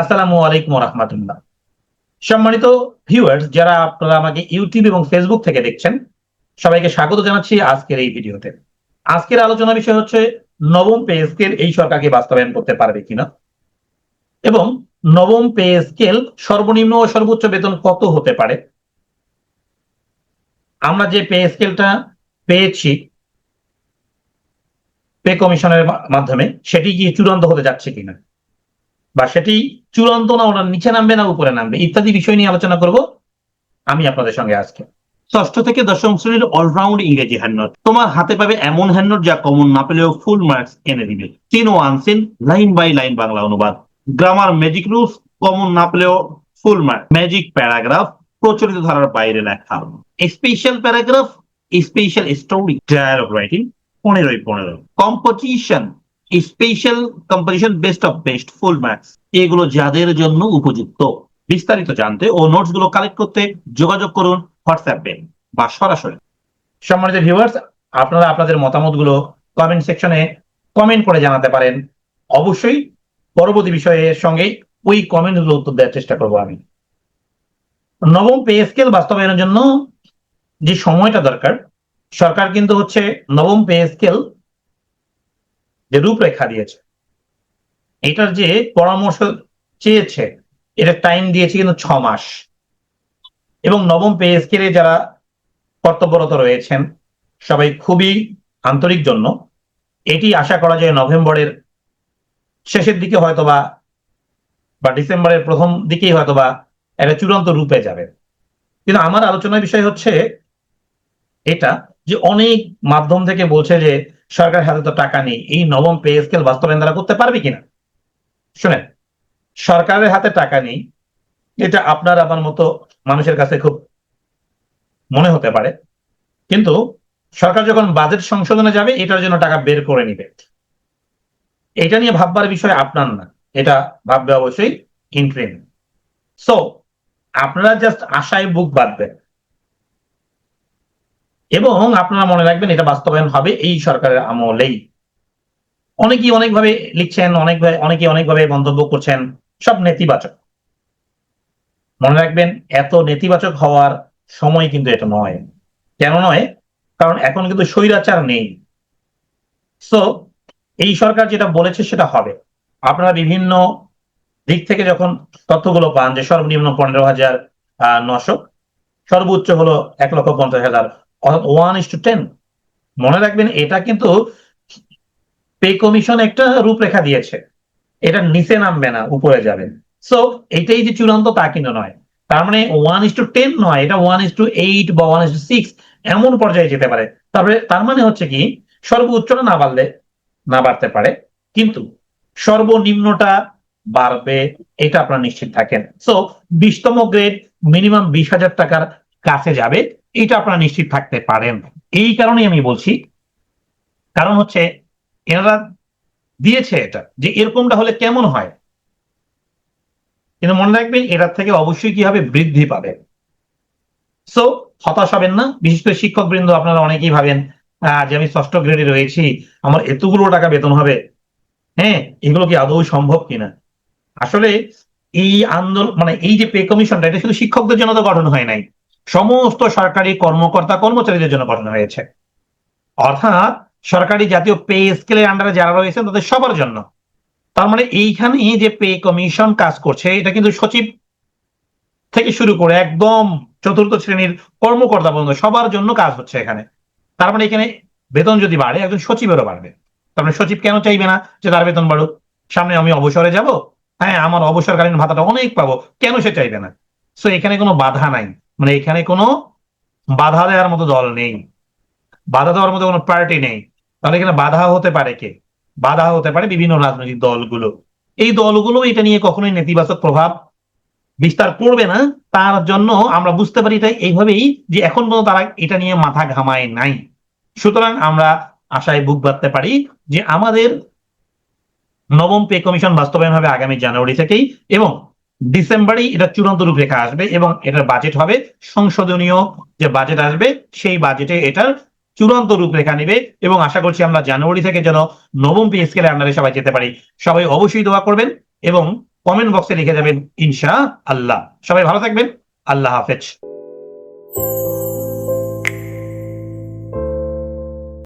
আসসালামু আলাইকুম রহমতুল্লাহ সম্মানিত ভিউয়ার্স যারা আপনারা আমাকে ইউটিউব এবং ফেসবুক থেকে দেখছেন, সবাইকে স্বাগত জানাচ্ছি আজকের এই ভিডিওতে। আজকের আলোচনা বিষয় হচ্ছে, নবম পে স্কেল এই সরকারকে বাস্তবায়ন করতে পারবে কিনা? এবং নবম পে স্কেল সর্বনিম্ন ও সর্বোচ্চ বেতন কত হতে পারে? আমরা যে পে স্কেলটা পেয়েছি, পে কমিশনের মাধ্যমে, সেটি কি চূড়ান্ত হতে যাচ্ছে কিনা? বা সেটি চূড়ান্ত না, ওনার নিচে নামবে না, উপরে নামবে, ইত্যাদি বিষয় নিয়ে আলোচনা করব আমি আপনাদের সঙ্গে আজকে। ষষ্ঠ থেকে দশম শ্রেণির অলরাউন্ড ইংরেজি হ্যান্ডনোট তোমার হাতে পাবে এমন হ্যান্ডনোট যা কমন না পেলেও ফুল মার্কস এনে দিবে। তিন ও unseen line by line Bangla অনুবাদ। গ্রামার ম্যাজিক রুলস কমন না পেলেও ফুল মার্ক ম্যাজিক প্যারাগ্রাফ প্রচলিত ধারার বাইরে লেখা। Special paragraph special story dialogue writing পনেরোই পনেরো। Composition special composition best of best full marks এগুলো যাদের জন্য উপযুক্ত। বিস্তারিত জানতে ও নোটসগুলো কালেক্ট করতে যোগাযোগ করুন হোয়াটসঅ্যাপে বা সরাসরি। সম্মানিত ভিউয়ার্স আপনারা আপনাদের মতামতগুলো কমেন্ট সেকশনে কমেন্ট করে জানাতে পারেন। অবশ্যই পরবর্তী বিষয়ের সঙ্গে ওই কমেন্টগুলো উত্তর দেওয়ার চেষ্টা করব আমি। নবম পে স্কেল বাস্তবায়নের জন্য যে সময়টা দরকার, সরকার কিন্তু হচ্ছে নবম পে স্কেল যে রূপরেখা দিয়েছে। এটার যে পরামর্শ চেয়েছে, এটা টাইম দিয়েছে কিন্তু ছ মাস। এবং নবম পে স্কেলে যারা কর্তব্যরত রয়েছেন, সবাই খুবই আন্তরিক জন্য। এটি আশা করা যায় নভেম্বরের শেষের দিকে হয়তোবা বা ডিসেম্বরের প্রথম দিকেই হয়তোবা একটা চূড়ান্ত রূপে যাবে। কিন্তু আমার আলোচনার বিষয় হচ্ছে এটা যে অনেক মাধ্যম থেকে বলছে যে সরকারের হাতে তো টাকা নেই। এই নবম পে স্কেল বাস্তবায়ন তারা করতে পারবে কিনা? শুনেন, সরকারের হাতে টাকা নেই, এটা আপনার আমার মতো মানুষের কাছে খুব মনে হতে পারে। কিন্তু সরকার যখন বাজেট সংশোধনে যাবে, এটার জন্য টাকা বের করে নিবে। এটা নিয়ে ভাববার বিষয় আপনার না। এটা ভাববে অবশ্যই ইন্ট্রেন সো আপনারা জাস্ট আশায় বুক বাঁধবেন। এবং আপনারা মনে রাখবেন এটা বাস্তবায়ন হবে এই সরকারের আমলেই। অনেকেই অনেকভাবে লিখছেন অনেক অনেকে অনেকভাবে মন্তব্য করছেন, সব নেতিবাচক। মনে রাখবেন, এত নেতিবাচক হওয়ার সময় কিন্তু এটা নয়। কেন নয়? কারণ এখন কিন্তু স্বৈরাচার নেই। সো এই সরকার যেটা বলেছে সেটা হবে। আপনারা বিভিন্ন দিক থেকে যখন তথ্যগুলো পান যে সর্বনিম্ন পনেরো হাজার, আহ, নশো, সর্বোচ্চ হলো এক লক্ষ পঞ্চাশ হাজার অর্থাৎ ওয়ান ইস টু টেন। মনে রাখবেন, এটা কিন্তু পে কমিশন একটা রূপরেখা দিয়েছে। এটা নিচে নামবে না, উপরে যাবে। সো এইটাই যে চূড়ান্ত তা কিন্তু নয়। তার মানে ওয়ান ইস টু টেন নয়, এটা ওয়ান ইস টু এইট বা ওয়ান ইস টু সিক্স এমন পর্যায়ে যেতে পারে। তারপরে, তার মানে হচ্ছে কি, সর্বোচ্চটা না বাড়লে, না বাড়তে পারে। কিন্তু সর্বনিম্নটা বাড়বে, এটা আপনারা নিশ্চিত থাকেন। সো বিশতম গ্রেড মিনিমাম বিশ হাজার টাকার কাছে যাবে। এটা আপনারা নিশ্চিত থাকতে পারেন। এই কারণেই আমি বলছি, কারণ হচ্ছে এনারা দিয়েছে এটা, যে এরকমটা হলে কেমন হয়? কিন্তু মনে রাখবেন, এটার থেকে অবশ্যই কি হবে বৃদ্ধি পাবে? সো হতাশ হবেন না। বিশেষ করে শিক্ষক বৃন্দ আপনারা অনেকেই ভাবেন যে আমি ষষ্ঠ গ্রেডে রয়েছি, আমার এতগুলো টাকা বেতন হবে। হ্যাঁ এগুলো কি আদৌ সম্ভব কিনা? আসলে এই আন্দোলন মানে এই যে পে কমিশনটা এটা শুধু শিক্ষকদের জন্য তো গঠন হয় নাই। সমস্ত সরকারি কর্মকর্তা কর্মচারীদের জন্য গঠন হয়েছে। অর্থাৎ সরকারি জাতীয় পে স্কেলের আন্ডারে যারা রয়েছেন তাদের সবার জন্য। তার মানে এইখানে যে পে কমিশন কাজ করছে, এটা কিন্তু সচিব থেকে শুরু করে একদম চতুর্থ শ্রেণির কর্মকর্তা পর্যন্ত সবার জন্য কাজ হচ্ছে এখানে। তার মানে এখানে বেতন যদি বাড়ে, একজন সচিবেরও বাড়বে। তার মানে সচিব কেন চাইবে না যে তার বেতন বাড়ুক? সামনে আমি অবসরে যাব হ্যাঁ আমার অবসরকালীন ভাতাটা অনেক পাবো, কেন সে চাইবে না? সো এখানে কোনো বাধা নাই। মানে এখানে কোনো বাধা দেওয়ার মতো দল নেই। বাধা দেওয়ার মতো কোনো পার্টি নেই। তাহলে এখানে বাধা হতে পারে কে? বাধা হতে পারে বিভিন্ন রাজনৈতিক দলগুলো। এই দলগুলো এটা নিয়ে কখনোই নেতিবাচক প্রভাব বিস্তার করবে না। তার জন্য আমরা বুঝতে পারি এটা এইভাবেই যে এখন পর্যন্ত তারা এটা নিয়ে মাথা ঘামায় নাই। সুতরাং আমরা আশায় বুক বাঁধতে পারি যে আমাদের নবম পে কমিশন বাস্তবায়ন হবে আগামী জানুয়ারি থেকেই এবং ডিসেম্বরেই এটা চূড়ান্ত রূপরেখা আসবে এবং এটার বাজেট হবে সংশোধনীয় যে বাজেট আসবে, সেই বাজেটে এটার চূড়ান্ত রূপরেখা নেবে এবং আশা করছি আমরা জানুয়ারি থেকে যেন নবম পি স্কেলে আন্ডারে সবাই যেতে পারি। সবাই অবশ্যই দোয়া করবেন এবং কমেন্ট বক্সে লিখে যাবেন ইনশা আল্লাহ সবাই ভালো থাকবেন। আল্লাহ হাফেজ।